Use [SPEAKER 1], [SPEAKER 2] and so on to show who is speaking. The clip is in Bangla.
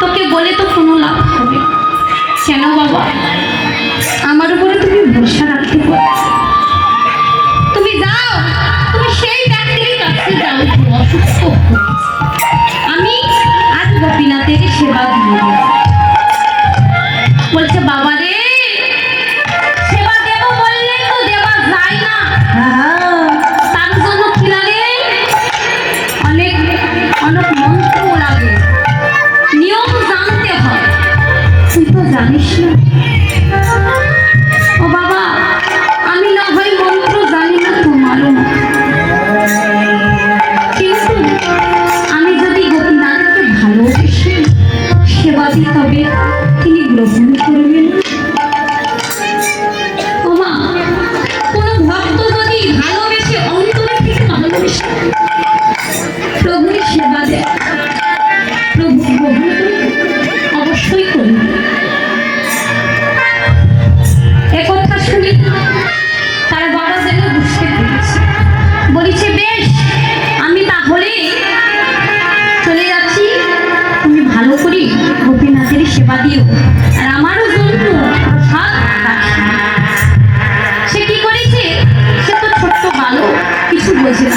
[SPEAKER 1] তোকে বলে তো কোনো লাভ হবে বাবা? আমার উপরে তুমি ভরসা রাখতে তুমি যাও, তুমি সেই ব্যক্তির কাছে যাও অসুস্থ আমি আজ গোপীনাথের সেবা দিয়ে জানিস না? ও বাবা, আমি না হয় মন্ত্র জানি না তোমারও না। কিন্তু আমি যদি গোপীনাথকে ভালোবেসে সেবা দিই তবে তিনি গ্রহণ করবেন ভালোবেসে অন্তর থেকে ভালোবেসে সেবা দিও আর আমারও জন্য প্রসাদ। সে কি সে তো ছোট্ট বালক কিছু বোঝে